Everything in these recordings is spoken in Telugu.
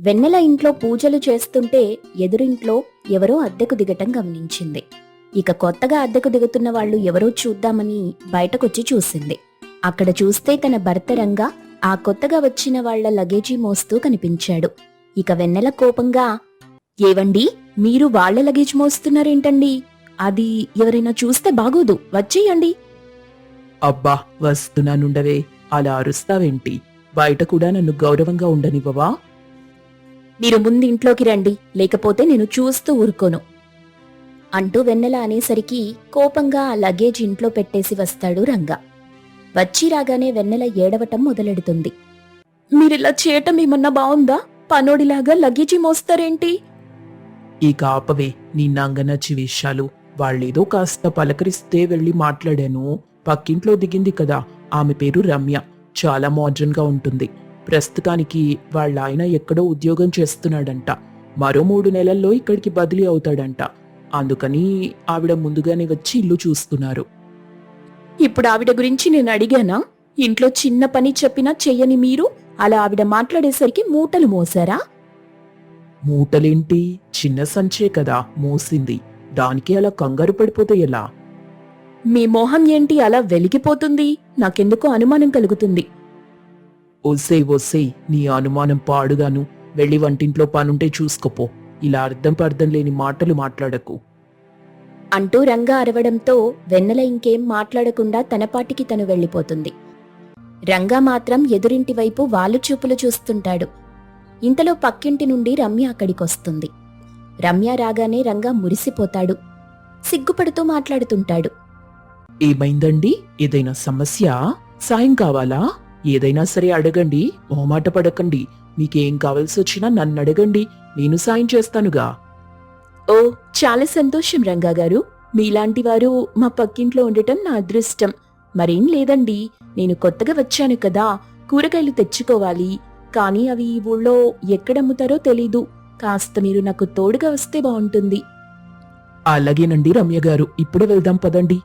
వెన్నెల ఇంట్లో పూజలు చేస్తుంటే ఎదురింట్లో ఎవరో అద్దెకు దిగటం గమనించింది. ఇక కొత్తగా అద్దెకు దిగుతున్న వాళ్ళు ఎవరో చూద్దామని బయటకొచ్చి చూసింది. అక్కడ చూస్తే తన భర్త రంగా ఆ కొత్తగా వచ్చిన వాళ్ళ లగేజీ మోస్తూ కనిపించాడు. ఇక వెన్నెల కోపంగా ఏవండి మీరు వాళ్ళ లగేజ్ మోస్తున్నారేంటండి? అది ఎవరైనా చూస్తే బాగోదు వచ్చేయండి. అబ్బా వస్తున్నానుండవే అలా అరుస్తావేంటి? బయట కూడా నన్ను గౌరవంగా ఉండనివ్వవా? మీరు ముందు ఇంట్లోకి రండి లేకపోతే నేను చూస్తూ ఊరుకోను. అంటూ వెన్నెల అనేసరికి కోపంగా ఆ లగేజ్ ఇంట్లో పెట్టేసి వస్తాడు రంగా. వచ్చి రాగానే వెన్నెల ఏడవటం మొదలెడుతుంది. మీరిలా చేయటం ఏమన్నా బావుందా? పనోడిలాగా లగేజీ మోస్తారేంటి? ఈ కాపవే నీ నంగనచ్చి విషయాలు. వాళ్ళేదో కాస్త పలకరిస్తే వెళ్ళి మాట్లాడాను. పక్కింట్లో దిగింది కదా ఆమె పేరు రమ్య. చాలా మోడ్రన్గా ఉంటుంది. ప్రస్తుతానికి వాళ్ళ ఆయన ఎక్కడో ఉద్యోగం చేస్తున్నాడంట. మరో మూడు నెలల్లో ఇక్కడికి బదిలీ అవుతాడంట. అందుకని ఆవిడ ముందుగానే వచ్చి ఇల్లు చూస్తున్నారు. ఇప్పుడు ఆవిడ గురించి నేను అడిగానా? ఇంట్లో చిన్న పని చెప్పినా చెయ్యని మీరు? అలా ఆవిడ మాట్లాడేసరికి మూటలు మోసారా? మూటలేంటి? చిన్న సంచే కదా మోసింది. దానికి అలా కంగారు పడిపోతే ఎలా? మీ మొహం ఏంటి అలా వెలిగిపోతుంది? నాకెందుకో అనుమానం కలుగుతుంది. ఒసే ఒసే నీ అనుమానం పాడుగాను. వెళ్ళి వంటింట్లో పనుంటే చూసుకోపో. ఇలా అర్థం పర్థం లేని మాటలు మాట్లాడకు. అంటూ రంగా అరవడంతో వెన్నెల ఇంకేం మాట్లాడకుండా తనపాటికి తను వెళ్ళిపోతుంది. రంగా మాత్రం ఎదురింటి వైపు వాళ్ళు చూపులు చూస్తుంటాడు. ఇంతలో పక్కింటి నుండి రమ్య అక్కడికొస్తుంది. రమ్య రాగానే రంగా మురిసిపోతాడు. సిగ్గుపడుతూ మాట్లాడుతుంటాడు. ఏమైందండి? ఏదైనా సమస్య? సాయం కావాలా? ఏదైనా సరే అడగండి మొహమాట పడకండి. మీకేం కావాల్సి వచ్చినా నన్ను అడగండి. నేను సాయం చేస్తానుగా. ఓ చాలా సంతోషం రంగా గారు. మీలాంటి వారు మా పక్కింట్లో ఉండటం నా అదృష్టం. మరేం లేదండి. నేను కొత్తగా వచ్చాను కదా. కూరగాయలు తెచ్చుకోవాలి. కానీ అవి ఈ ఊళ్ళో ఎక్కడమ్ముతారో తెలీదు. కాస్త మీరు నాకు తోడుగా వస్తే బాగుంటుంది. అలాగేనండి రమ్య గారు. ఇప్పుడు వెళ్దాం పదండి.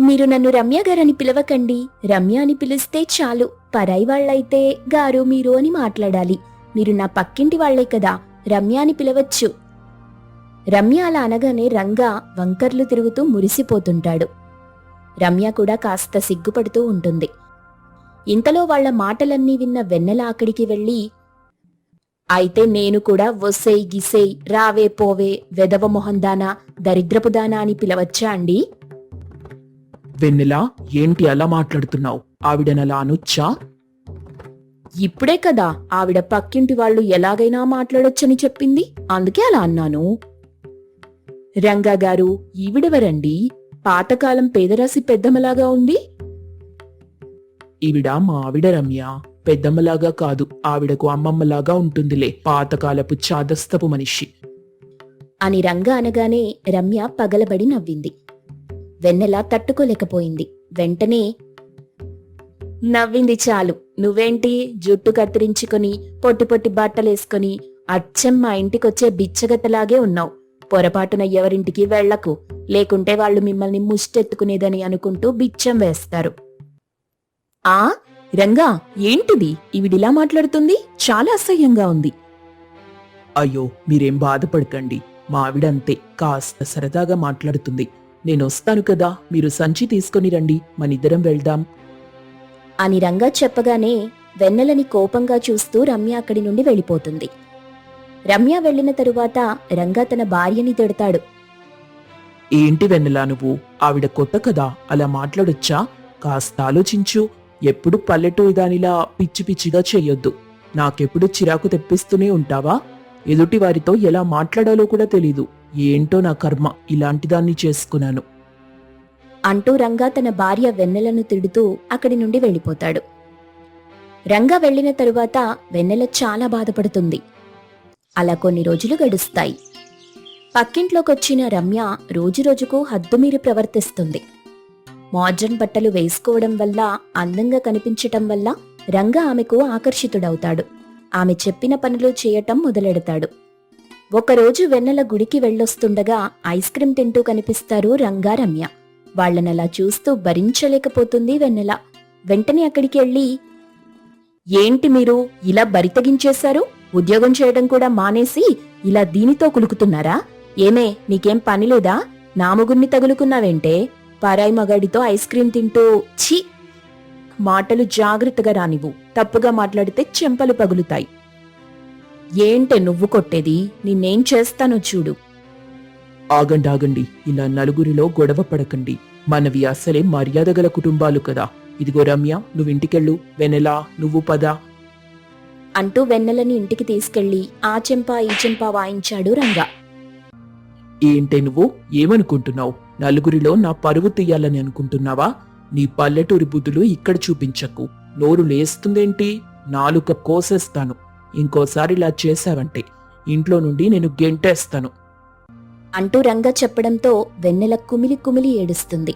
మీరు నన్ను రమ్య గారని పిలవకండి. రమ్య అని పిలిస్తే చాలు. పరాయి వాళ్ళైతే గారు మీరు అని మాట్లాడాలి. మీరు నా పక్కింటి వాళ్ళే కదా. రమ్య అని పిలవచ్చు. రమ్య అలా అనగానే రంగా వంకర్లు తిరుగుతూ మురిసిపోతుంటాడు. రమ్య కూడా కాస్త సిగ్గుపడుతూ ఉంటుంది. ఇంతలో వాళ్ళ మాటలన్నీ విన్న వెన్నెల అక్కడికి వెళ్ళి అయితే నేను కూడా వొసేయ్ గిసేయ్ రావే పోవే వెదవ మొహందానా దరిద్రపుదానా అని పిలవచ్చా అండి? వెన్నెలా ఏంటి అలా మాట్లాడుతున్నావు? ఆవిడనలా అనొచ్చా? ఇప్పుడే కదా ఆవిడ పక్కింటి వాళ్ళు ఎలాగైనా మాట్లాడొచ్చని చెప్పింది. అందుకే అలా అన్నాను. రంగా గారు ఈవిడెవరండి పాతకాలం పేదరాశి పెద్దమ్మలాగా ఉంది? ఈవిడ మా ఆవిడ రమ్య. పెద్దమ్మలాగా కాదు ఆవిడకు అమ్మమ్మలాగా ఉంటుందిలే. పాతకాలపు చాదస్తపు మనిషి. అని రంగా అనగానే రమ్య పగలబడి నవ్వింది. వెన్నెల తట్టుకోలేకపోయింది. వెంటనే నవ్వింది చాలు. నువ్వేంటి? జుట్టు కత్తిరించుకొని పొట్టి పొట్టి బట్టలేసుకొని అచ్చం మా ఇంటికొచ్చే బిచ్చగతలాగే ఉన్నావు. పొరపాటున ఎవరింటికి వెళ్ళకు లేకుంటే వాళ్ళు మిమ్మల్ని ముష్టెత్తుకునేదని అనుకుంటూ బిచ్చం వేస్తారు. ఆ? రంగా ఏంటిది? ఈవిడిలా మాట్లాడుతుంది? చాలా అసహ్యంగా ఉంది. అయ్యో మీరేం బాధపడకండి. మావిడంతే. కాస్త సరదాగా మాట్లాడుతుంది. నేను వస్తాను కదా మీరు సంచి తీసుకొని రండి మనిద్దరం వెళ్దాం. అని రంగా చెప్పగానే వెన్నెలని కోపంగా చూస్తూ రమ్య అక్కడి నుండి వెళ్ళిపోతుంది. రమ్య వెళ్ళిన తరువాత రంగా తన భార్యని తిడతాడు. ఏంటి వెన్నెలా నువ్వు? ఆవిడ కొత్త కదా అలా మాట్లాడొచ్చా? కాస్త ఆలోచించు ఎప్పుడు పల్లెటూరు దానిలా పిచ్చి పిచ్చిగా చెయ్యొద్దు నాకెప్పుడు చిరాకు తెప్పిస్తూనే ఉంటావా? ఎదుటి వారితో ఎలా మాట్లాడాలో కూడా తెలీదు. ఏంటో నా కర్మ. ఇలాంటి దాన్ని చేసుకున్నాను. అంటూ రంగా తన భార్య వెన్నెలను తిడుతూ అక్కడి నుండి వెళ్ళిపోతాడు. రంగా వెళ్ళిన తరువాత వెన్నెల చాలా బాధపడుతుంది. అలా కొన్ని రోజులు గడుస్తాయి. పక్కింట్లోకొచ్చిన రమ్య రోజురోజుకు హద్దుమీరి ప్రవర్తిస్తుంది. మోడ్రన్ బట్టలు వేసుకోవడం వల్ల అందంగా కనిపించటం వల్ల రంగా ఆమెకు ఆకర్షితుడవుతాడు. ఆమె చెప్పిన పనులు చేయటం మొదలెడతాడు. ఒకరోజు వెన్నెల గుడికి వెళ్ళొస్తుండగా ఐస్ క్రీం తింటూ కనిపిస్తారు రంగా రమ్య చూస్తూ భరించలేకపోతుంది వెన్నెల. వెంటనే అక్కడికి వెళ్ళి ఏంటి మీరు ఇలా బరితగించేశారు ఉద్యోగం చేయడం కూడా మానేసి ఇలా దీనితో కులుకుతున్నారా? ఏమే నీకేం పని లేదా? నా ముగుణ్ణి తగులుకున్నావేంటే? పరాయి మగాడితో ఐస్ క్రీం తింటూ ఛీ! మాటలు జాగ్రత్తగా రానివ్వు. తప్పుగా మాట్లాడితే చెంపలు పగులుతాయి. ఏంటే నువ్వు కొట్టేది? నిన్నేం చేస్తానో చూడు. ఆగండి ఆగండి. ఇలా నలుగురిలో గొడవ పడకండి. మనవి అసలే మర్యాద గల కుటుంబాలు కదా. ఇదిగో రమ్య నువ్వు ఇంటికెళ్ళు. వెనెలా నువ్వు పద. అంటూ వెన్నెలని ఇంటికి తీసుకెళ్ళి ఆ చెంప ఈ చెంప వాయించాడు రంగా. ఏంటే నువ్వు? ఏమనుకుంటున్నావు? నలుగురిలో నా పరువు తీయాలని అనుకుంటున్నావా? నీ పల్లెటూరి బుద్ధులు ఇక్కడ చూపించకు. నోరు లేస్తుందేంటి? నాలుక కోసేస్తాను. ఇంకోసారి ఇలా చేశావంటే ఇంట్లో నుండి నేను గెంటేస్తాను. అంటూ రంగా చెప్పడంతో వెన్నెల కుమిలి కుమిలి ఏడుస్తుంది.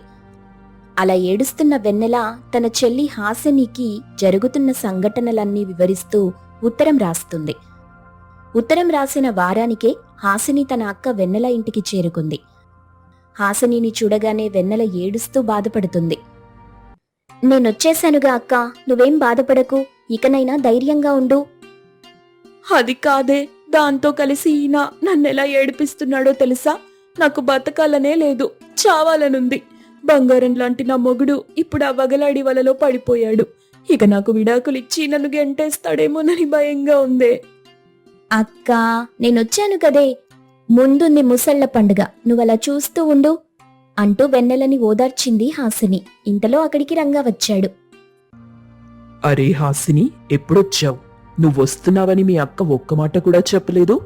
అలా ఏడుస్తున్న వెన్నెల తన చెల్లి హాసినికి జరుగుతున్న సంఘటనలన్నీ వివరిస్తూ ఉత్తరం రాస్తుంది. ఉత్తరం రాసిన వారానికే హాసిని తన అక్క వెన్నెల ఇంటికి చేరుకుంది. హాసినిని చూడగానే వెన్నెల ఏడుస్తూ బాధపడుతుంది. నేనొచ్చేశానుగా అక్క నువ్వేం బాధపడకు ఇకనైనా ధైర్యంగా ఉండు అది కాదే. దాంతో కలిసి ఈయన నన్నెలా ఏడిపిస్తున్నాడో తెలుసా? నాకు బతకాలనే లేదు. చావాలనుంది. బంగారం లాంటి నా మొగుడు ఇప్పుడు ఆ వగలాడి వలలో పడిపోయాడు. ఇక నాకు విడాకులిచ్చి నన్ను గెంటేస్తాడేమోనని భయంగా ఉందే. అక్క నేనొచ్చాను కదే. ముందుంది ముసళ్ళ పండుగ. నువ్వలా చూస్తూ ఉండు అంటూ వెన్నెలని ఓదార్చింది హాసిని. ఇంతలో అక్కడికి రంగా వచ్చాడు. అరే హాసిని ఎప్పుడొచ్చావు? నువ్వు వస్తున్నావని మీ అక్క ఒక్క మాట కూడా చెప్పలేదు?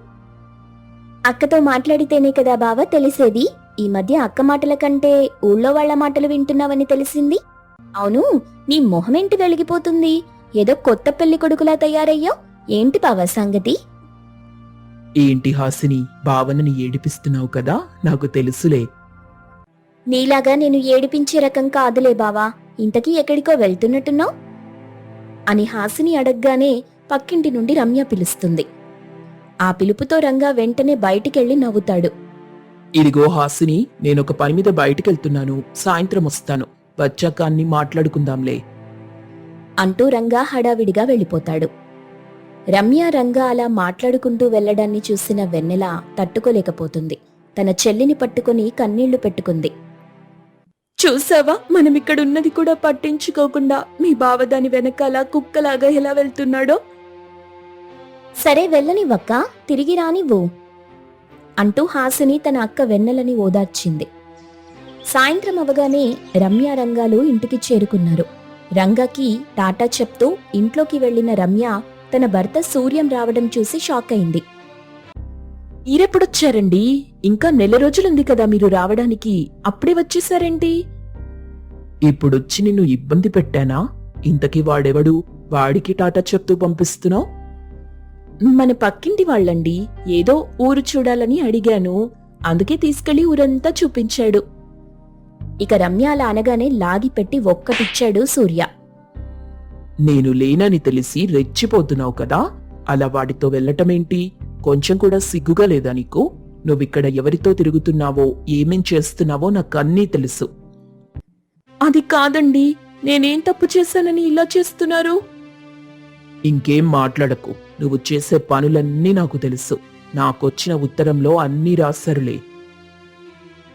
అక్కతో మాట్లాడితేనే కదా బావ తెలిసేది? ఈ మధ్య అక్క మాటల కంటే ఊళ్ళో వాళ్ళ మాటలు వింటున్నావని తెలిసింది? అవును నీ మొహమేంటి వెలిగిపోతుంది? ఏదో కొత్త పెళ్ళి కొడుకులా తయారయ్యో ఏంటి బావ సంగతి? ఏంటి హాసిని భావనని ఏడిపిస్తున్నావు కదా? నాకు తెలుసులే. నీలాగా నేను ఏడిపించే రకం కాదులే బావా. ఇంతకీ ఎక్కడికో వెళ్తున్నట్టున్నావు? అని హాసిని అడగ్గానే పక్కింటి నుండి రమ్య పిలుస్తుంది. ఆ పిలుపుతో రంగా వెంటనే బయటికెళ్ళి నవ్వుతాడు. ఇదిగో హాసిని నేనొక పని మీద బయటికెళ్తున్నాను. సాయంత్రం వస్తాను. వచ్చాక అన్ని మాట్లాడుకుందాంలే. అంటూ రంగా హడావిడిగా వెళ్ళిపోతాడు. రమ్య రంగా అలా మాట్లాడుకుంటూ వెళ్ళడాన్ని చూసిన వెన్నెల తట్టుకోలేకపోతుంది. తన చెల్లిని పట్టుకుని కన్నీళ్ళు పెట్టుకుంది. చూసావా? మనం ఇక్కడున్నది కూడా పట్టించుకోకుండా మీ బావ దాని వెనకాల కుక్కలాగా ఎలా వెళ్తున్నాడో? సరే వెళ్ళనివ్వక్క తిరిగి రానివ్వు అంటూ హాసిని తన అక్క వెన్నెలని ఓదార్చింది. సాయంత్రం అవగానే రమ్య రంగాలు ఇంటికి చేరుకున్నారు. రంగాకి టాటా చెప్తూ ఇంట్లోకి వెళ్ళిన రమ్య తన భర్త సూర్యం రావడం చూసి షాక్ అయింది. మీరెప్పుడొచ్చారండి ఇంకా నెల రోజులుంది కదా మీరు రావడానికి అప్పుడే వచ్చేసారేంటి? ఇప్పుడొచ్చి నిన్ను ఇబ్బంది పెట్టానా? ఇంతకీ వాడెవడు? వాడికి టాటా చెప్తూ పంపిస్తున్నావు? మన పక్కింటి వాళ్ళండి. ఏదో ఊరు చూడాలని అడిగాను. అందుకే తీసుకెళ్ళి ఊరంతా చూపించాడు. ఇక రమ్య అలా అనగానే లాగి పెట్టి ఒక్కటిచ్చాడు సూర్య. నేను లేనని తెలిసి రెచ్చిపోతున్నావు కదా. అలా వాడితో వెళ్ళటమేంటి? కొంచెం కూడా సిగ్గుగా లేదా నీకు? నువ్విక్కడ ఎవరితో తిరుగుతున్నావో ఏమేం చేస్తున్నావో నాకు అన్నీ తెలుసు. అది కాదండి. నేనేం తప్పు చేశానని ఇలా చేస్తున్నారు? ఇంకేం మాట్లాడకు. నువ్వు చేసే పనులన్నీ నాకు తెలుసు. నాకొచ్చిన ఉత్తరంలో అన్నీ రాశారులే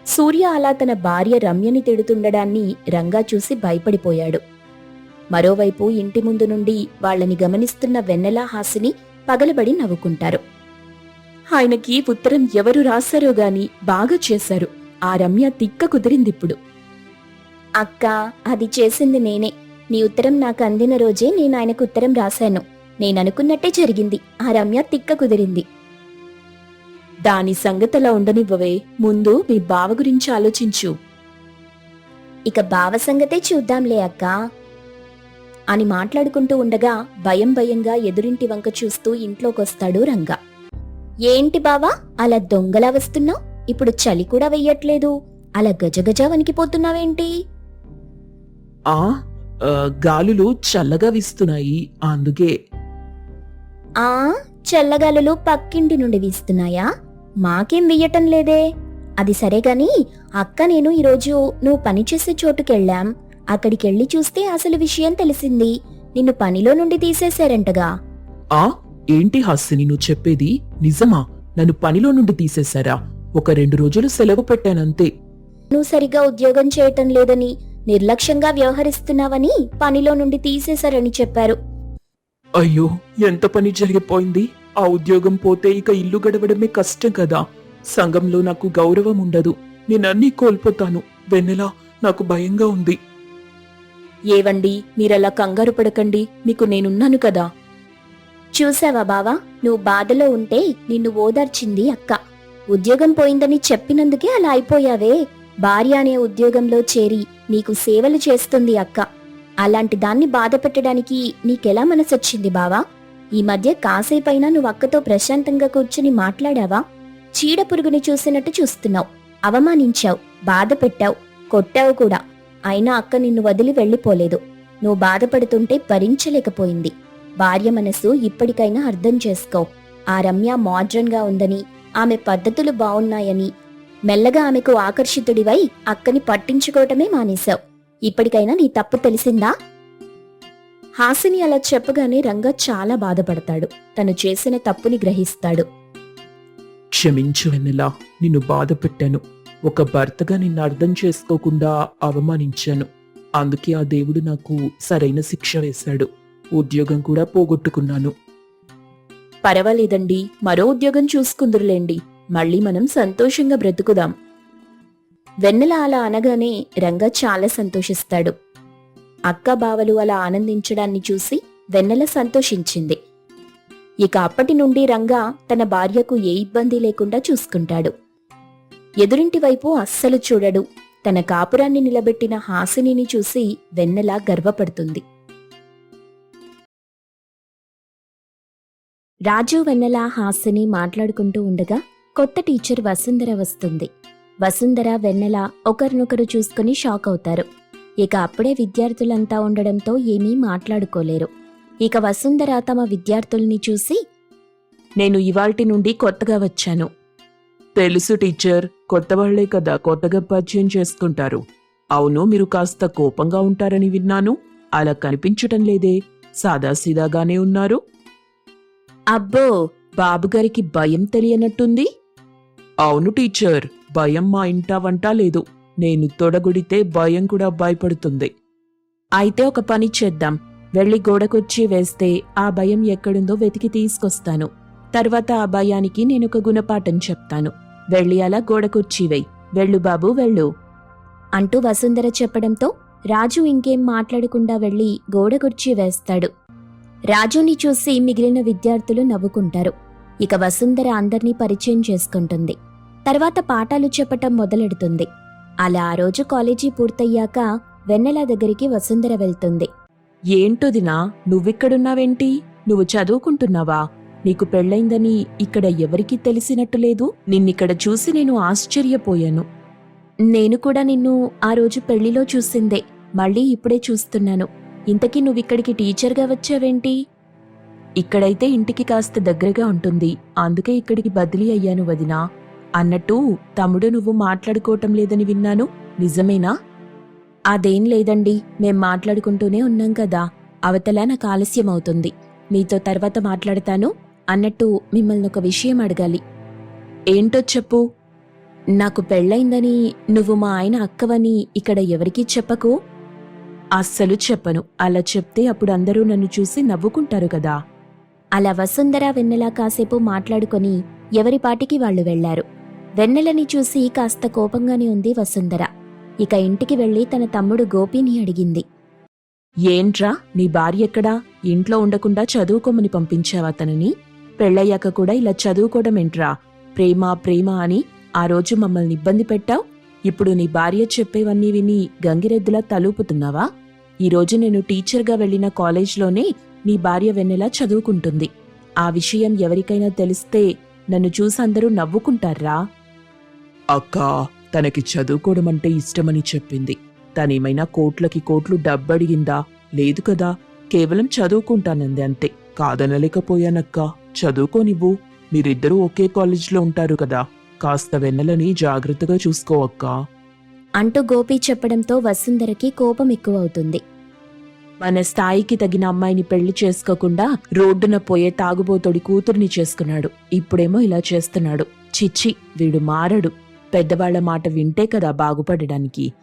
సూర్య అలా తన భార్య రమ్యని తిడుతుండడాన్ని రంగా చూసి భయపడిపోయాడు. మరోవైపు ఇంటి ముందు నుండి వాళ్ళని గమనిస్తున్న వెన్నెల హాసిని పగలబడి నవ్వుకుంటారు. ఆయనకి ఉత్తరం ఎవరు రాశారో గాని బాగా చేశారు. ఆ రమ్య తిక్క కుదిరిందిప్పుడు. అక్క అది చేసింది నేనే. నీ ఉత్తరం నాకు అందిన రోజే నేను ఆయనకు ఉత్తరం రాశాను. నేననుకున్నట్టే జరిగింది. ఆ రమ్య తిక్క కుదిరింది. దాని సంగతలా ఉండనివ్వవే. ముందు మీ బావ గురించి ఆలోచించు. ఇక బావ సంగతే చూద్దాంలే అక్క. అని మాట్లాడుకుంటూ ఉండగా భయం భయంగా ఎదురింటి వంక చూస్తూ ఇంట్లోకొస్తాడు రంగా. ఏంటి బావా? అలా దొంగలా వస్తున్నావు? ఇప్పుడు చలి కూడా వెయ్యట్లేదు. అలా గజగజ వణికిపోతున్నావేంటి? ఆ, గాలులు చల్లగా వీస్తున్నాయి. అందుకే ఆ చల్లగాలులు పక్కింటి నుండి వీస్తున్నాయా? మాకేం వెయ్యటం లేదే. అది సరే గాని అక్క నేను ఈరోజు నువ్వు పనిచేసే చోటుకెళ్ళాం. అక్కడికెళ్ళి చూస్తే అసలు విషయం తెలిసింది. నిన్ను పనిలో నుండి తీసేశారంటగా. ఆ? ఏంటి హాస్యని నువ్వు చెప్పేది నిజమా? నన్ను పనిలో నుండి తీసేశారా? ఒక రెండు రోజులు సెలవు పెట్టానంతే. నువ్వు సరిగా ఉద్యోగం చేయటం లేదని నిర్లక్ష్యంగా వ్యవహరిస్తున్నావని పనిలో నుండి తీసేశారని చెప్పారు. అయ్యో ఎంత పని జరిగిపోయింది? ఆ ఉద్యోగం పోతే ఇక ఇల్లు గడవడమే కష్టం కదా. సంఘంలో నాకు గౌరవం ఉండదు. నేనన్నీ కోల్పోతాను. వెన్నెలా? నాకు భయంగా ఉంది. ఏవండి మీరలా కంగారు పడకండి. మీకు నేనున్నాను కదా. చూసావా బావా? నువ్వు బాధలో ఉంటే నిన్ను ఓదార్చింది అక్క. ఉద్యోగం పోయిందని చెప్పినందుకే అలా అయిపోయావే. భార్య అనే ఉద్యోగంలో చేరి నీకు సేవలు చేస్తుంది అక్క. అలాంటి దాన్ని బాధ పెట్టడానికి నీకెలా మనసొచ్చింది బావా? ఈ మధ్య కాసేపైనా నువ్వు అక్కతో ప్రశాంతంగా కూర్చుని మాట్లాడావా? చీడ పురుగుని చూసినట్టు చూస్తున్నావు. అవమానించావు. బాధ పెట్టావు. కొట్టావు కూడా. అయినా అక్క నిన్ను వదిలి వెళ్ళిపోలేదు. నువ్వు బాధపడుతుంటే భరించలేకపోయింది. భార్య మనసు ఇప్పటికైనా అర్థం చేసుకో. ఆ రమ్య మోడ్రన్గా ఉందని ఆమె పద్ధతులు బావున్నాయని మెల్లగా ఆమెకు ఆకర్షితుడివై అక్కని పట్టించుకోవటమే మానేశావు. ఇప్పటికైనా నీ తప్పు తెలిసిందా? హాసిని అలా చెప్పగానే రంగా చాలా బాధపడతాడు. తను చేసిన తప్పుని గ్రహిస్తాడు. క్షమించు వెన్నెలా నిన్ను బాధ పెట్టాను. ఒక భర్తగా నిన్ను అర్థం చేసుకోకుండా అవమానించాను. అందుకే ఆ దేవుడు నాకు సరైన శిక్ష వేశాడు. ఉద్యోగం కూడా పోగొట్టుకున్నాను. పర్వాలేదండి. మరో ఉద్యోగం చూసుకుందురులేండి. మళ్ళీ మనం సంతోషంగా బ్రతుకుదాం. వెన్నెల అలా అనగానే రంగ చాలా సంతోషిస్తాడు. అక్క బావలు అలా ఆనందించడాన్ని చూసి వెన్నెల సంతోషించింది. ఇక అప్పటి నుండి రంగా తన భార్యకు ఏ ఇబ్బంది లేకుండా చూసుకుంటాడు. ఎదురింటి వైపు అస్సలు చూడడు. తన కాపురాన్ని నిలబెట్టిన హాసినిని చూసి వెన్నెల గర్వపడుతుంది. రాజు వెన్నెల హాసిని మాట్లాడుకుంటూ ఉండగా కొత్త టీచర్ వసుంధర వస్తుంది. వసుంధర వెన్నెల ఒకరినొకరు చూసుకుని షాక్ అవుతారు. ఇక అప్పుడే విద్యార్థులంతా ఉండడంతో ఏమీ మాట్లాడుకోలేరు. ఇక వసుంధర తమ విద్యార్థుల్ని చూసి నేను ఇవాల్టి నుండి కొత్తగా వచ్చాను. తెలుసు టీచర్. కొత్త వాళ్ళే కదా. కొత్తగా పరిచయం చేసుకుంటారు. అవును మీరు కాస్త కోపంగా ఉంటారని విన్నాను. అలా కనిపించటం లేదే. సాదాసీదాగానే ఉన్నారు. అబ్బో! బాబుగారికి భయం తెలియనట్టుంది? అవును టీచర్. భయం మా ఇంటా వంట లేదు. నేను తొడగుడితే భయం కూడా భయపడుతుంది. అయితే ఒక పని చేద్దాం. వెళ్ళి గోడకొచ్చి వేస్తే ఆ భయం ఎక్కడుందో వెతికి తీసుకొస్తాను. తర్వాత ఆ భయానికి నేను ఒక గుణపాఠం చెప్తాను. వెళ్ళి అలా గోడకొచ్చి వెయ్. వెళ్ళు బాబు వెళ్ళు. అంటూ వసుంధర చెప్పడంతో రాజు ఇంకేం మాట్లాడకుండా వెళ్ళి గోడకొచ్చి వేస్తాడు. రాజుని చూసి మిగిలిన విద్యార్థులు నవ్వుకుంటారు. ఇక వసుంధర అందర్నీ పరిచయం చేసుకుంటుంది. తర్వాత పాఠాలు చెప్పటం మొదలెడుతుంది. అలా ఆ రోజు కాలేజీ పూర్తయ్యాక వెన్నెల దగ్గరికి వసుంధర వెళ్తుంది. ఏంటోదినా నువ్విక్కడున్నావేంటి? నువ్వు చదువుకుంటున్నావా? నీకు పెళ్ళైందని ఇక్కడ ఎవరికీ తెలిసినట్టు లేదు. నిన్నిక్కడ చూసి నేను ఆశ్చర్యపోయాను. నేను కూడా నిన్ను ఆ రోజు పెళ్ళిలో చూసిందే. మళ్ళీ ఇప్పుడే చూస్తున్నాను. ఇంతకీ నువ్విక్కడికి టీచర్గా వచ్చావేంటి? ఇక్కడైతే ఇంటికి కాస్త దగ్గరగా ఉంటుంది. అందుకే ఇక్కడికి బదిలీ అయ్యాను వదినా. అన్నట్టు తమ్ముడు నువ్వు మాట్లాడుకోవటం లేదని విన్నాను. నిజమేనా? అదేం లేదండి. మేం మాట్లాడుకుంటూనే ఉన్నాం కదా. అవతల నాకు ఆలస్యం అవుతుంది మీతో తర్వాత మాట్లాడతాను అన్నట్టు మిమ్మల్ని ఒక విషయం అడగాలి. ఏంటో చెప్పు. నాకు పెళ్ళైందని నువ్వు మా ఆయన అక్కవని ఇక్కడ ఎవరికీ చెప్పకు? అస్సలు చెప్పను. అలా చెప్తే అప్పుడు అందరూ నన్ను చూసి నవ్వుకుంటారు కదా. అలా వసుంధర వెన్నెలా కాసేపు మాట్లాడుకొని ఎవరి పాటికి వాళ్ళు వెళ్ళారు వెన్నెలని చూసి కాస్త కోపంగానే ఉంది వసుంధర. ఇక ఇంటికి వెళ్ళి తన తమ్ముడు గోపిని అడిగింది. ఏంట్రా నీ భార్య ఎక్కడా? ఇంట్లో ఉండకుండా చదువుకోమని పంపించావా తనని? పెళ్ళయ్యాక కూడా ఇలా చదువుకోవడం ఏంట్రా? ప్రేమ ప్రేమ అని ఆ రోజు మమ్మల్ని ఇబ్బంది పెట్టావు? ఇప్పుడు నీ భార్య చెప్పేవన్నీ విని గంగిరెద్దులా తలూపుతున్నావా? ఈ రోజు నేను టీచర్గా వెళ్ళిన కాలేజ్లోనే నీ భార్య వెన్నెలా చదువుకుంటుంది. ఆ విషయం ఎవరికైనా తెలిస్తే నన్ను చూసి అందరూ నవ్వుకుంటారా? అక్క తనకి చదువుకోవడం అంటే ఇష్టమని చెప్పింది. తనేమైనా కోట్లకి కోట్లు డబ్బడిగిందా? లేదు కదా. కేవలం చదువుకుంటానంది అంతే. కాదనలేకపోయానక్క. చదువుకోనివ్వు. మీరిద్దరూ ఒకే కాలేజీలో ఉంటారు కదా. కాస్త వెన్నెలని జాగ్రత్తగా చూసుకో అక్కా. అంటూ గోపి చెప్పడంతో వసుంధరకి కోపం ఎక్కువవుతుంది. మన స్థాయికి తగిన అమ్మాయిని పెళ్ళి చేసుకోకుండా రోడ్డున పోయే తాగుబోతోడి కూతుర్ని చేసుకున్నాడు. ఇప్పుడేమో ఇలా చేస్తున్నాడు. చిచ్చి వీడు మారడు. పెద్దవాళ్ళ మాట వింటే కదా బాగుపడడానికి.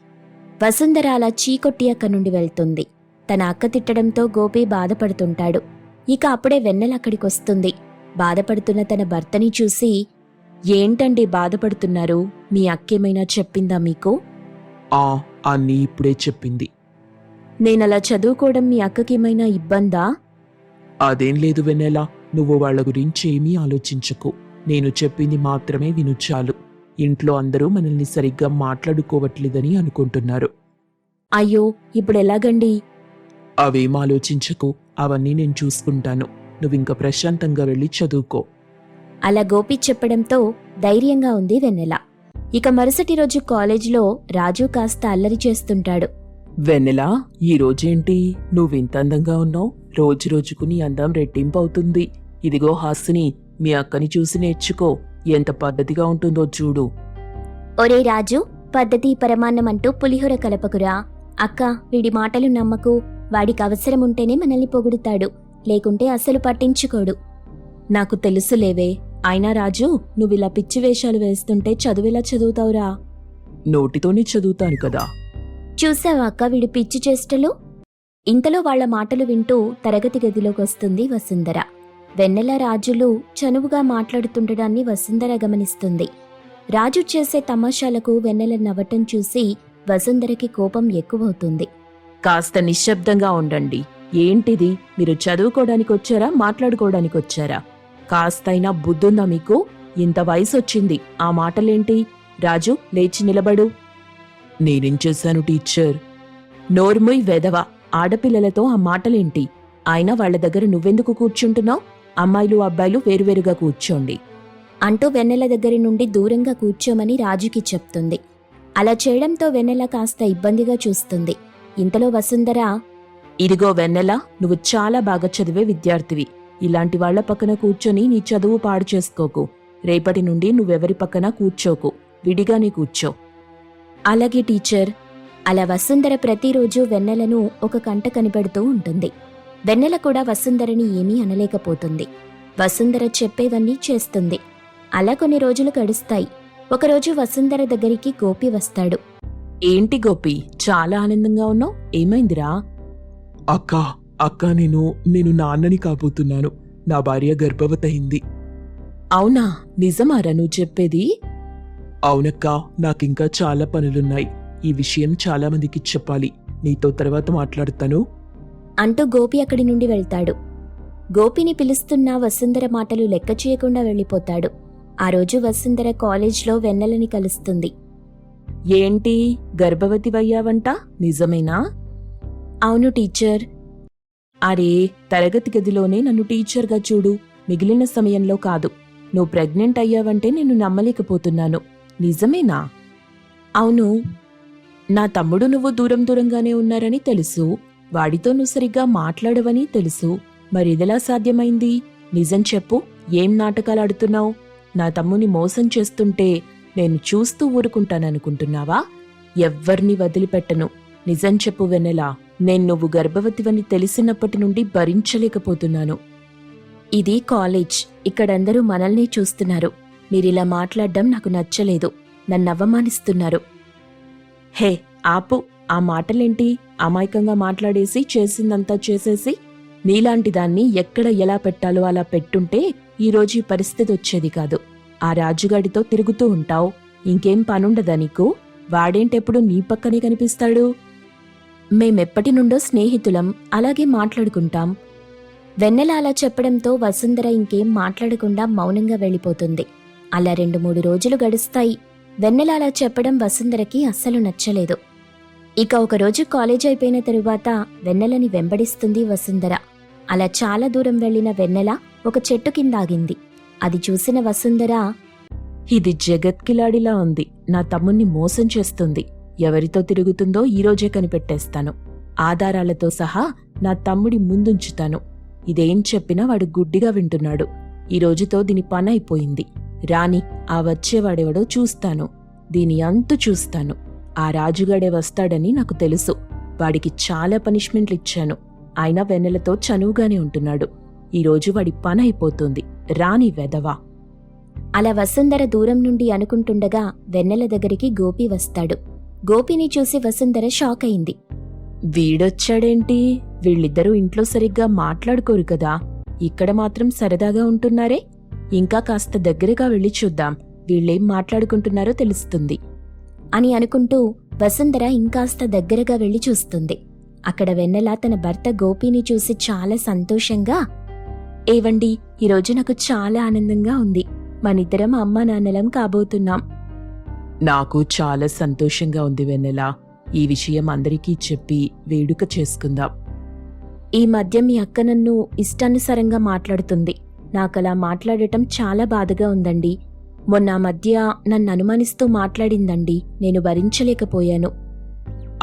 వసుంధర అలా చీకొట్టి అక్కడి నుండి వెళ్తుంది. తన అక్క తిట్టడంతో గోపి బాధపడుతుంటాడు. ఇక అప్పుడే వెన్నెల అక్కడికొస్తుంది. బాధపడుతున్న తన భర్తని చూసి ఏంటండి బాధపడుతున్నారు? మీ అక్కేమైనా చెప్పిందా మీకు? ఆ అన్నీ ఇప్పుడే చెప్పింది. నేనలా చదువుకోవడం మీ అక్కకేమైనా ఇబ్బందా? అదేం లేదు వెన్నెలా. నువ్వు వాళ్ళ గురించి ఏమీ ఆలోచించకు. నేను చెప్పింది మాత్రమే విను చాలు. ఇంట్లో అందరూ మనల్ని సరిగ్గా మాట్లాడుకోవట్లేదని అనుకుంటున్నారు. అయ్యో ఇప్పుడు ఎలాగండి అవేం ఆలోచించకు అవన్నీ నేను చూసుకుంటాను. నువ్వింక ప్రశాంతంగా వెళ్ళి చదువుకో. అలా గోపి చెప్పడంతో ధైర్యంగా ఉంది వెన్నెల. ఇక మరుసటి రోజు కాలేజీలో రాజు కాస్త అల్లరి చేస్తుంటాడు. వెన్నెలా ఈ రోజేంటి? నువ్వింత అందంగా ఉన్నావు. రోజు రోజుకు నీ అందం రెట్టింపు అవుతుంది ఇదిగో హాసిని మీ అక్కని చూసి నేర్చుకో. ఎంత పద్ధతిగా ఉంటుందో చూడు. ఒరే రాజు పద్ధతి పరమాన్నం అంటూ పులిహోర కలపకురా. అక్క వీడి మాటలు నమ్మకు. వాడికి అవసరం ఉంటేనే మనల్ని పొగుడుతాడు. లేకుంటే అసలు పట్టించుకోడు. నాకు తెలుసులేవే అయినా రాజు నువ్విలా పిచ్చి వేషాలు వేస్తుంటే చదువెలా చదువుతావురా? నోటితోనే చదువుతాను కదా. చూసావా అక్క వీడి పిచ్చి చేష్టలు? ఇంతలో వాళ్ళ మాటలు వింటూ తరగతి గదిలోకి వస్తుంది వసుంధర. వెన్నెల రాజులు చనువుగా మాట్లాడుతుండడాన్ని వసుంధర గమనిస్తుంది రాజు చేసే తమాషాలకు వెన్నెల నవ్వటం చూసి వసుంధరకి కోపం ఎక్కువవుతుంది. కాస్త నిశ్శబ్దంగా ఉండండి. ఏంటిది? మీరు చదువుకోవడానికి వచ్చారా మాట్లాడుకోవడానికి వచ్చారా కాస్తైనా బుద్ధుందా మీకు? ఇంత వయసు వచ్చింది ఆ మాటలేంటి? రాజు లేచి నిలబడు. నేనేం చేశాను టీచర్? నోర్ముయ్ వెదవ ఆడపిల్లలతో ఆ మాటలేంటి? అయినా వాళ్ళ దగ్గర నువ్వెందుకు కూర్చుంటున్నావు? అమ్మాయిలు అబ్బాయిలు వేరువేరుగా కూర్చోండి. అంటూ వెన్నెల దగ్గరి నుండి దూరంగా కూర్చోమని రాజుకి చెప్తుంది. అలా చేయడంతో వెన్నెల కాస్త ఇబ్బందిగా చూస్తుంది. ఇంతలో వసుంధర ఇదిగో వెన్నెల నువ్వు చాలా బాగా చదివే విద్యార్థివి. ఇలాంటి వాళ్ళ పక్కన కూర్చొని నీ చదువు పాడు చేసుకోకు. రేపటి నుండి నువ్వెవరి పక్కన కూర్చోకు. విడిగానే కూర్చో. అలాగే టీచర్ అలా వసుంధర ప్రతిరోజు వెన్నెలను ఒక కంట కనిపెడుతూ ఉంటుంది. వెన్నెల కూడా వసుంధరని ఏమీ అనలేకపోతుంది. వసుంధర చెప్పేవన్నీ చేస్తుంది. అలా కొన్ని రోజులు గడుస్తాయి. ఒకరోజు వసుంధర దగ్గరికి గోపి వస్తాడు. ఏంటి గోపి చాలా ఆనందంగా ఉన్నావు? ఏమైందిరా? అక్క అక్క నేను నేను నాన్నని కాబోతున్నాను. నా భార్య గర్భవతయింది. అవునా? నిజమారా నువ్వు చెప్పేది? అవునక్క నాకింకా చాలా పనులున్నాయి. ఈ విషయం చాలా మందికి చెప్పాలి. నీతో తర్వాత మాట్లాడతాను. అంటూ గోపి అక్కడి నుండి వెళ్తాడు. గోపిని పిలుస్తున్న వసుంధర మాటలు లెక్క చేయకుండా వెళ్ళిపోతాడు. ఆ రోజు వసుంధర కాలేజ్లో వెన్నెలని కలుస్తుంది. ఏంటి? గర్భవతివయ్యావంట? నిజమేనా? అవును టీచర్. అరే తరగతి గదిలోనే నన్ను టీచర్గా చూడు. మిగిలిన సమయంలో కాదు. నువ్వు ప్రెగ్నెంట్ అయ్యావంటే నేను నమ్మలేకపోతున్నాను. నిజమేనా? అవును. నా తమ్ముడు నువ్వు దూరం దూరంగానే ఉన్నారని తెలుసు. వాడితో నువ్వు సరిగ్గా మాట్లాడవని తెలుసు. మరిదిలా సాధ్యమైంది? నిజం చెప్పు. ఏం నాటకాలాడుతున్నావు నా తమ్ముని మోసం చేస్తుంటే నేను చూస్తూ ఊరుకుంటాననుకుంటున్నావా? ఎవ్వర్ని వదిలిపెట్టను. నిజం చెప్పు వెన్నెలా. నేను నువ్వు గర్భవతివని తెలిసినప్పటి నుండి భరించలేకపోతున్నాను. ఇది కాలేజ్. ఇక్కడందరూ మనల్ని చూస్తున్నారు. మీరిలా మాట్లాడడం నాకు నచ్చలేదు. నన్ను అవమానిస్తున్నారు. హే ఆపు. ఆ మాటలేంటి? అమాయకంగా మాట్లాడేసి చేసిందంతా చేసేసి నీలాంటి దాన్ని ఎక్కడ ఎలా పెట్టాలో అలా పెట్టుంటే ఈరోజు ఈ పరిస్థితి వచ్చేది కాదు. ఆ రాజుగాడితో తిరుగుతూ ఉంటావు. ఇంకేం పనుండదా నీకు? వాడేంటెప్పుడు నీ పక్కనే కనిపిస్తాడు? మేమెప్పటి నుండో స్నేహితులం. అలాగే మాట్లాడుకుంటాం. వెన్నెల అలా చెప్పడంతో వసుంధర ఇంకేం మాట్లాడకుండా మౌనంగా వెళ్ళిపోతుంది. అలా రెండు మూడు రోజులు గడుస్తాయి. వెన్నెల అలా చెప్పడం వసుంధరకి అస్సలు నచ్చలేదు. ఇక ఒకరోజు కాలేజ్ అయిపోయిన తరువాత వెన్నెలని వెంబడిస్తుంది వసుంధర. అలా చాలా దూరం వెళ్ళిన వెన్నెల ఒక చెట్టు కింద ఆగింది అది చూసిన వసుంధర ఇది జగత్కిలాడిలా ఉంది. నా తమ్ముణ్ణి మోసం చేస్తుంది. ఎవరితో తిరుగుతుందో ఈరోజే కనిపెట్టేస్తాను. ఆధారాలతో సహా నా తమ్ముడి ముందుంచుతాను. ఇదేం చెప్పినా వాడు గుడ్డిగా వింటున్నాడు. ఈ రోజుతో దీని పని అయిపోయింది రాని ఆ వచ్చేవాడెవడో చూస్తాను. దీని అంతు చూస్తాను. ఆ రాజుగాడే వస్తాడని నాకు తెలుసు. వాడికి చాలా పనిష్మెంట్లు ఇచ్చాను. అయినా వెన్నెలతో చనువుగానే ఉంటున్నాడు. ఈరోజు వాడి పని అయిపోతుంది. రాని వెదవా అలా వసుంధర దూరం నుండి అనుకుంటుండగా వెన్నెల దగ్గరికి గోపి వస్తాడు. గోపిని చూసి వసుంధర షాక్ అయింది. వీడొచ్చాడేంటి? వీళ్ళిద్దరూ ఇంట్లో సరిగ్గా మాట్లాడుకోరు కదా. ఇక్కడ మాత్రం సరదాగా ఉంటున్నారే. ఇంకా కాస్త దగ్గరగా వెళ్ళి చూద్దాం. వీళ్ళేం మాట్లాడుకుంటున్నారో తెలుస్తుంది. అని అనుకుంటూ వసుంధర ఇంకాస్త దగ్గరగా వెళ్ళి చూస్తుంది. అక్కడ వెన్నెల తన భర్త గోపిని చూసి చాలా సంతోషంగా ఏవండి ఈరోజు నాకు చాలా ఆనందంగా ఉంది. మనిద్దరం అమ్మా నాన్నలం కాబోతున్నాం. నాకు చాలా సంతోషంగా ఉంది వెన్నెల. ఈ విషయం అందరికీ చెప్పి వేడుక చేసుకుందాం. ఈ మధ్య మీ అక్క నన్ను ఇష్టానుసారంగా మాట్లాడుతుంది. నాకలా మాట్లాడటం చాలా బాధగా ఉందండి. మొన్న మధ్య నన్ను అనుమానిస్తూ మాట్లాడిందండి. నేను భరించలేకపోయాను.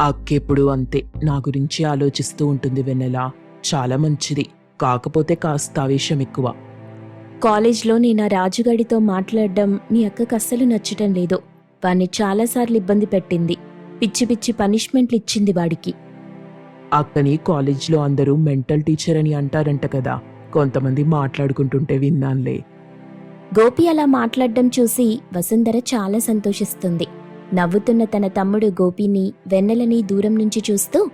అక్కెప్పుడు అంతే. నా గురించి ఆలోచిస్తూ ఉంటుంది వెన్నెల. చాలా మంచిది. కాకపోతే కాస్త ఆవేశం ఎక్కువ. కాలేజ్లో నేను ఆ రాజుగాడితో మాట్లాడడం మీ అక్కకు అస్సలు నచ్చటం లేదు. వాణ్ణి చాలాసార్లు ఇబ్బంది పెట్టింది. పిచ్చి పిచ్చి పనిష్మెంట్లు ఇచ్చింది వాడికి. అక్కని కాలేజ్లో అందరూ మెంటల్ టీచర్ అని అంటారంట కదా. కొంతమంది మాట్లాడుకుంటుంటే విన్నానులే. గోపి అలా మాట్లాడడం చూసి వసుంధర చాలా సంతోషిస్తుంది. నవ్వుతున్న తన తమ్ముడు గోపిని వెన్నెలని దూరం నుంచి చూస్తూ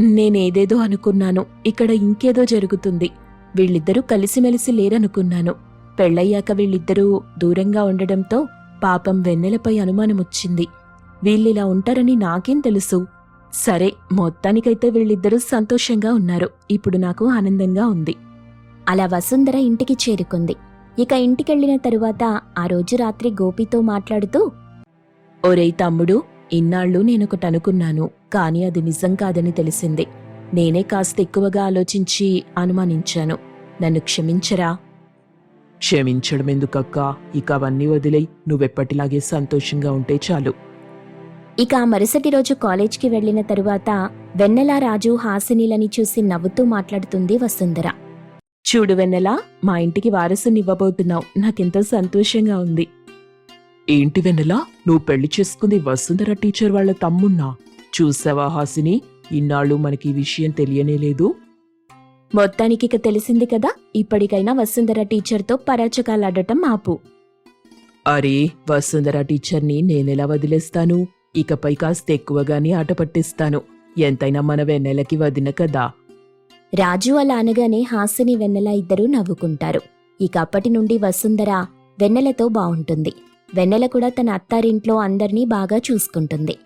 నేనేదేదో అనుకున్నాను ఇక్కడ ఇంకేదో జరుగుతుంది. వీళ్ళిద్దరూ కలిసిమెలిసి లేరనుకున్నాను. పెళ్ళయ్యాక వీళ్ళిద్దరూ దూరంగా ఉండడంతో పాపం వెన్నెలపై అనుమానమొచ్చింది. వీళ్ళిలా ఉంటారని నాకేం తెలుసు. సరే మొత్తానికైతే వీళ్ళిద్దరూ సంతోషంగా ఉన్నారు. ఇప్పుడు నాకు ఆనందంగా ఉంది. అలా వసుంధర ఇంటికి చేరుకుంది. ఇక ఇంటికెళ్ళిన తరువాత ఆ రోజు రాత్రి గోపితో మాట్లాడుతూ ఒరేయ్ తమ్ముడు ఇన్నాళ్ళు నేనొకటి అనుకున్నాను కానీ అది నిజం కాదని తెలిసింది. నేనే కాస్త ఎక్కువగా ఆలోచించి అనుమానించాను. నన్ను క్షమించరా? క్షమించడం ఎందుకక్క? ఇక అవన్నీ వదిలేయ్. నువ్వెప్పటిలాగే సంతోషంగా ఉంటే చాలు. ఇక మరుసటి రోజు కాలేజ్కి వెళ్ళిన తరువాత వెన్నెల రాజు హాసినీలని చూసి నవ్వుతూ మాట్లాడుతుంది వసుంధర. చూడు వెన్నెలా మా ఇంటికి వారసుని ఇవ్వబోతున్నావు. నాకెంతో సంతోషంగా ఉంది. ఏంటి వెన్నెలా? నువ్వు పెళ్ళి చేసుకుంది వసుంధర టీచర్ వాళ్ళ తమ్మున్నా? చూసావా హాసిని? ఇన్నాళ్ళు మనకి ఈ విషయం తెలియనే లేదు. మొత్తానికి ఇక తెలిసింది కదా ఇప్పటికైనా వసుంధర టీచర్తో పరాచకాలాడటం ఆపు. అరే వసుంధర టీచర్ని నేనెలా వదిలేస్తాను? ఇకపై కాస్త ఎక్కువగానే ఆట పట్టిస్తాను. ఎంతైనా మన వెన్నెలకి వదిన కదా. రాజు అలా అనగానే హాసిని వెన్నెల ఇద్దరూ నవ్వుకుంటారు. ఇక అప్పటి నుండి వసుంధర వెన్నెలతో బావుంటుంది. వెన్నెల కూడా తన అత్తారింట్లో అందర్నీ బాగా చూసుకుంటుంది.